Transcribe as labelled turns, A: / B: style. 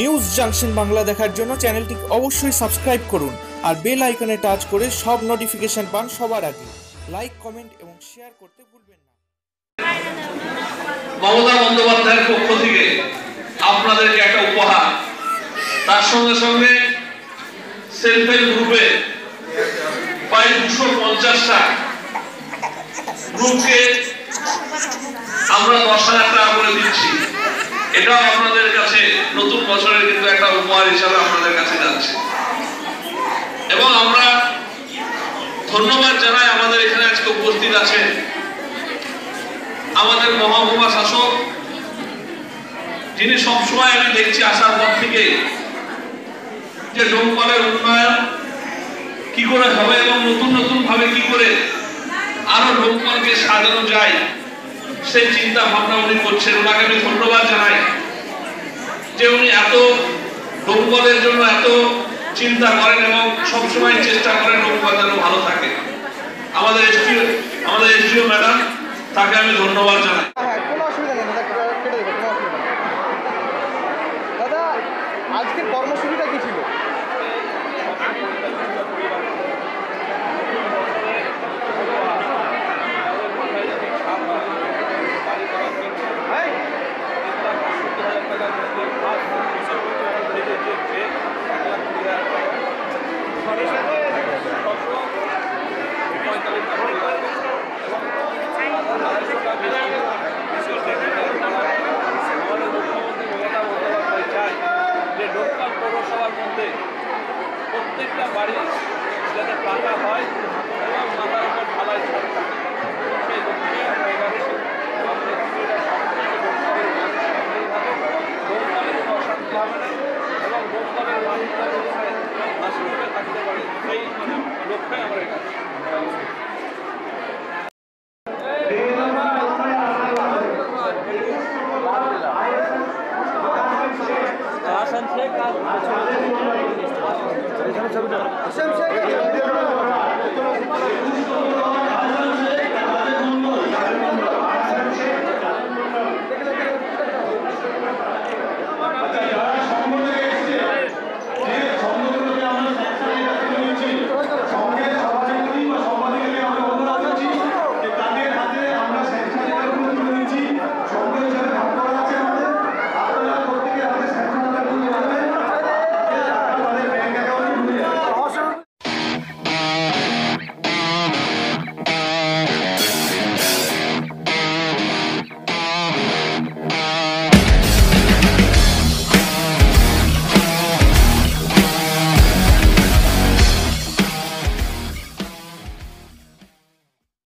A: News junction Bangla দেখার জন্য চ্যানেলটি অবশ্যই সাবস্ক্রাইব করুন আর বেল আইকনে টাচ করে সব নোটিফিকেশন পান সবার আগে। লাইক, কমেন্ট এবং শেয়ার করতে ভুলবেন না।
B: মমতা বন্দ্যোপাধ্যায়ের পক্ষ থেকে আপনাদেরকে একটা উপহার। তার সঙ্গে সঙ্গে সেলফ হেল্প গ্রুপে প্রায় দুশো পঞ্চাশটা গ্রুপকে আমরা দশ হাজার টাকা এটাও আপনাদের কাছে নতুন বছরের কিন্তু একটা উপহার হিসাবে আপনাদের কাছে যাচ্ছে। এবং আমরা ধন্যবাদ জানাই আমাদের এখানে আজকে উপস্থিত আছেন আমাদের মহকুমা শাসক, যিনি সবসময় আমি দেখছি আসার পর থেকে যে ডোমকলের উন্নয়ন কি করে হবে এবং নতুন নতুন ভাবে কি করে আরও ডোমকলকে সাজানো যায় সেই চিন্তা ভাবনা উনি করছেন। ওনাকে আমি ধন্যবাদ জানাই যে উনি এত ডোমকলের জন্য এত চিন্তা করেন এবং সবসময় চেষ্টা করেন ডোমকল যেন ভালো থাকে। আমাদের এসডিও আমাদের এসডিও ম্যাডাম, তাকে আমি ধন্যবাদ জানাই।
C: হ্যাঁ কোনো অসুবিধা মধ্যে প্রত্যেকটা বাড়ি যাতে পাকা হয় এবং মাথার উপর ঢালাই থাকে। সেই লক্ষ্যে
D: 제가 제가 제가 제가 제가